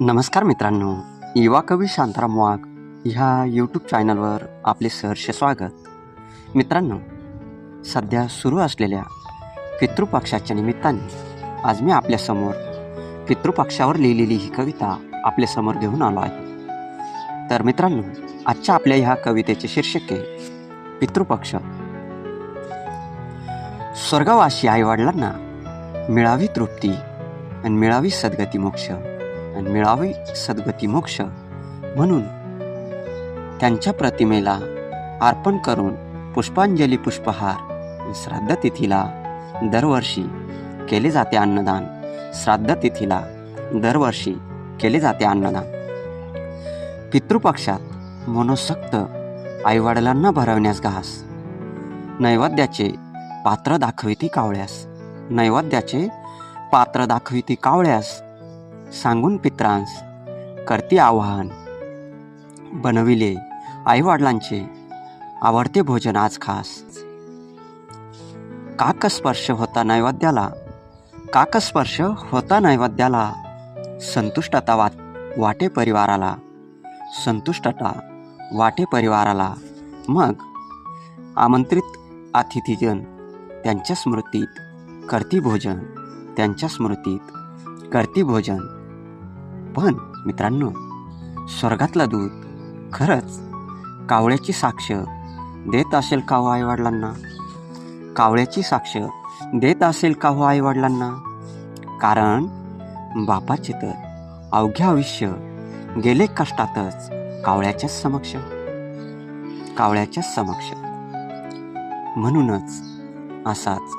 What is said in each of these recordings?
नमस्कार मित्रांनो युवा कवी शांताराम वाघ ह्या यूट्यूब चॅनलवर आपले सहर्ष स्वागत. मित्रांनो सध्या सुरू असलेल्या पितृपक्षाच्या निमित्ताने आज मी आपल्यासमोर पितृपक्षावर लिहिलेली ही कविता आपल्यासमोर घेऊन आलो आहे. तर मित्रांनो आजच्या आपल्या ह्या कवितेचे शीर्षक आहे पितृपक्ष. स्वर्गवासी आईवडिलांना मिळावी तृप्ती आणि मिळावी सद्गती मोक्ष. आणि मिळावी सद्गती मोक्ष. म्हणून त्यांच्या प्रतिमेला अर्पण करून पुष्पांजली पुष्पहार श्राद्ध तिथीला दरवर्षी केले जाते अन्नदान. श्राद्ध तिथीला दरवर्षी केले जाते अन्नदान. पितृपक्षात मनोसक्त आईवडिलांना भरवण्यास घास. नैवेद्याचे पात्र दाखविती कावळ्यास. नैवेद्याचे पात्र दाखविती कावळ्यास सांगून पित्रांस करती आवाहन. बनविले आईवडिलांचे आवडते भोजन आज खास. काकस्पर्श होता नैवेद्याला काकस्पर्श होता नैवेद्याला. संतुष्टता वा वाटे परिवाराला संतुष्टता वाटे परिवाराला. मग आमंत्रित अतिथीजन त्यांच्या स्मृतीत करती भोजन त्यांच्या स्मृतीत करती भोजन. पण मित्रांनो स्वर्गातलं दूध खरंच कावळ्याची साक्ष देत असेल का हो आईवडिलांना? कावळ्याची साक्ष देत असेल का हो आईवडिलांना? कारण बापाचे तर अवघे आयुष्य गेले कष्टातच कावळ्याच्या समक्ष. कावळ्याच्या समक्ष. म्हणूनच असाच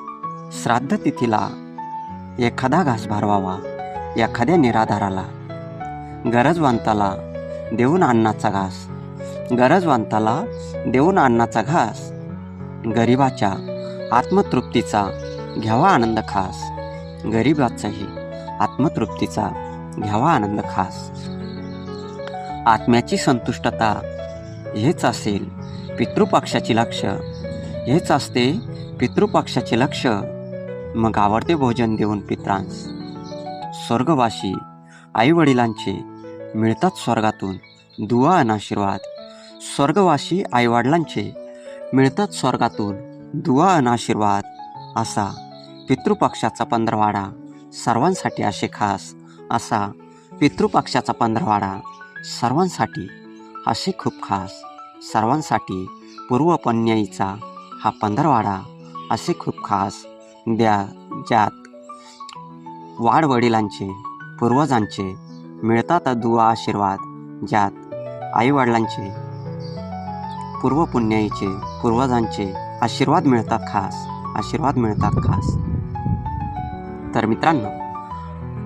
श्राद्ध तिथीला एखादा घास भारवावा एखाद्या निराधाराला गरजवंताला देऊन अन्नाचा घास. गरजवंताला देऊन अन्नाचा घास. गरिबाच्या आत्मतृप्तीचा घ्यावा आनंद खास. गरिबाचाही आत्मतृप्तीचा घ्यावा आनंद खास. आत्म्याची संतुष्टता हेच असेल पितृपक्षाची लक्ष. हेच असते पितृपक्षाचे लक्ष. मग आवडते भोजन देऊन पित्रांस. स्वर्गवासी आईवडिलांचे मिळतात स्वर्गातून. दुवा आणि आशीर्वाद. स्वर्गवासी आईवडिलांचे मिळतात स्वर्गातून. दुवा आणि आशीर्वाद. असा पितृपक्षाचा पंधरवाडा. सर्वांसाठी असे खास. असा पितृपक्षाचा पंधरवाडा. सर्वांसाठी असे खूप खास. सर्वांसाठी पूर्वपन्याईचा हा पंधरवाडा असे खूप खास. द्या ज्यात वाडवडिलांचे पूर्वजांचे मिळतात दुवा आशीर्वाद ज्यात आईवडिलांचे पूर्वपुण्याईचे पूर्वजांचे आशीर्वाद मिळतात खास आशीर्वाद मिळतात खास. तर मित्रांनो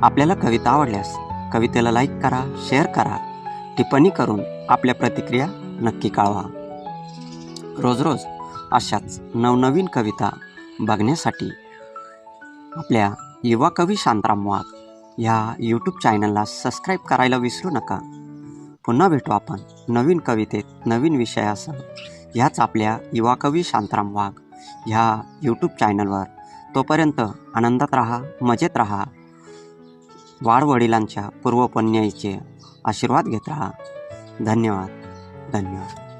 आपल्याला कविता आवडल्यास कवितेला लाईक करा शेअर करा. टिप्पणी करून आपल्या प्रतिक्रिया नक्की कळवा. रोज रोज अशाच नवनवीन कविता बघण्यासाठी आपल्या युवा कवी शांताराम वाघ ह्या यूट्यूब चॅनलला सबस्क्राईब करायला विसरू नका. पुन्हा भेटू आपण नवीन कवितेत नवीन विषयासह. ह्याच आपल्या युवा कवी शांताराम वाघ ह्या यूट्यूब चॅनलवर तोपर्यंत आनंदात राहा मजेत राहा. वाडवडिलांच्या पूर्वपुण्याचे आशीर्वाद घेत राहा. धन्यवाद धन्यवाद.